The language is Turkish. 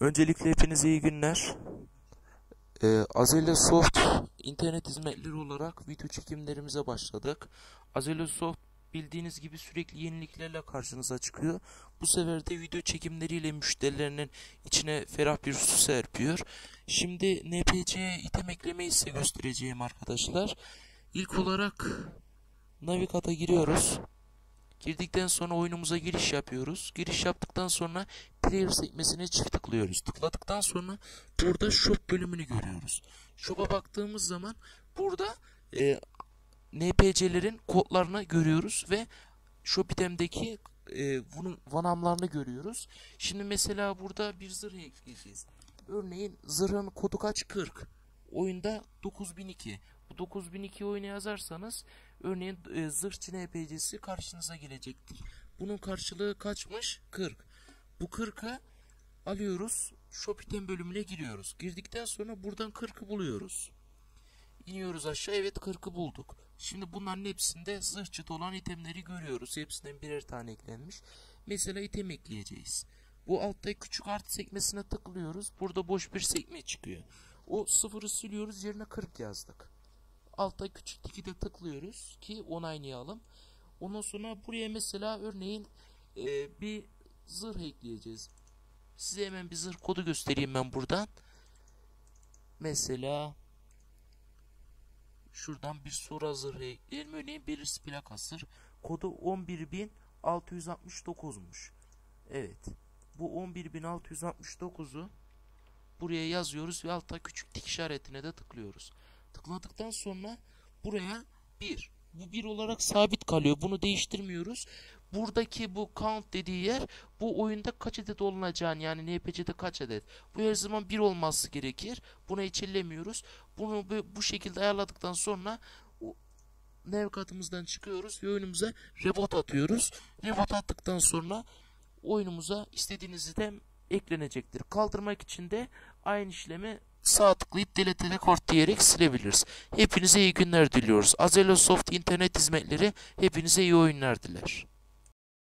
Öncelikle hepinize iyi günler. Ee, Azele Soft internet hizmetleri olarak video çekimlerimize başladık. Azele Soft bildiğiniz gibi sürekli yeniliklerle karşınıza çıkıyor. Bu sefer de video çekimleriyle müşterilerinin içine ferah bir su serpiyor. Şimdi NPC'ye item eklemeyi size göstereceğim arkadaşlar. İlk olarak Navigate'a giriyoruz. Girdikten sonra oyunumuza giriş yapıyoruz. Giriş yaptıktan sonra player sekmesine çift tıklıyoruz. Tıkladıktan sonra burada shop bölümünü görüyoruz. Shop'a baktığımız zaman burada e, NPC'lerin kodlarını görüyoruz ve shop item'deki e, bunun vanamlarını görüyoruz. Şimdi mesela burada bir zırh ekleyeceğiz. Örneğin zırhın kodu kaç? 40. Oyunda 9002. Bu 9002 oyunu yazarsanız örneğin e, zırhçı NPC'si karşınıza gelecektir. Bunun karşılığı kaçmış? 40. Bu 40'ı alıyoruz. Shop item bölümüne giriyoruz. Girdikten sonra buradan 40'ı buluyoruz. İniyoruz aşağı. Evet 40'ı bulduk. Şimdi bunların hepsinde zırhçıt olan itemleri görüyoruz. Hepsinden birer tane eklenmiş. Mesela item ekleyeceğiz. Bu altta küçük artı sekmesine tıklıyoruz. Burada boş bir sekme çıkıyor. O sıfırı siliyoruz. Yerine 40 yazdık. Altta küçük tiki de tıklıyoruz ki onaylayalım. Ondan sonra buraya mesela örneğin e, bir zırh ekleyeceğiz. Size hemen bir zırh kodu göstereyim ben buradan. Mesela şuradan bir sura zırhı ekleyelim. Örneğin bir plakasır. Kodu 11669'muş. Evet. Bu 11669'u buraya yazıyoruz ve altta küçük tik işaretine de tıklıyoruz. Tıkladıktan sonra buraya 1. Bu 1 olarak sabit kalıyor. Bunu değiştirmiyoruz. Buradaki bu count dediği yer bu oyunda kaç adet olunacağını yani NPC'de kaç adet. Bu her zaman 1 olması gerekir. Buna hiç ellemiyoruz. Bunu bu, şekilde ayarladıktan sonra navigatımızdan çıkıyoruz ve oyunumuza reboot atıyoruz. Reboot attıktan sonra oyunumuza istediğiniz item eklenecektir. Kaldırmak için de aynı işlemi sağ tıklayıp delete record diyerek silebiliriz. Hepinize iyi günler diliyoruz. Azelo Soft internet hizmetleri hepinize iyi oyunlar diler.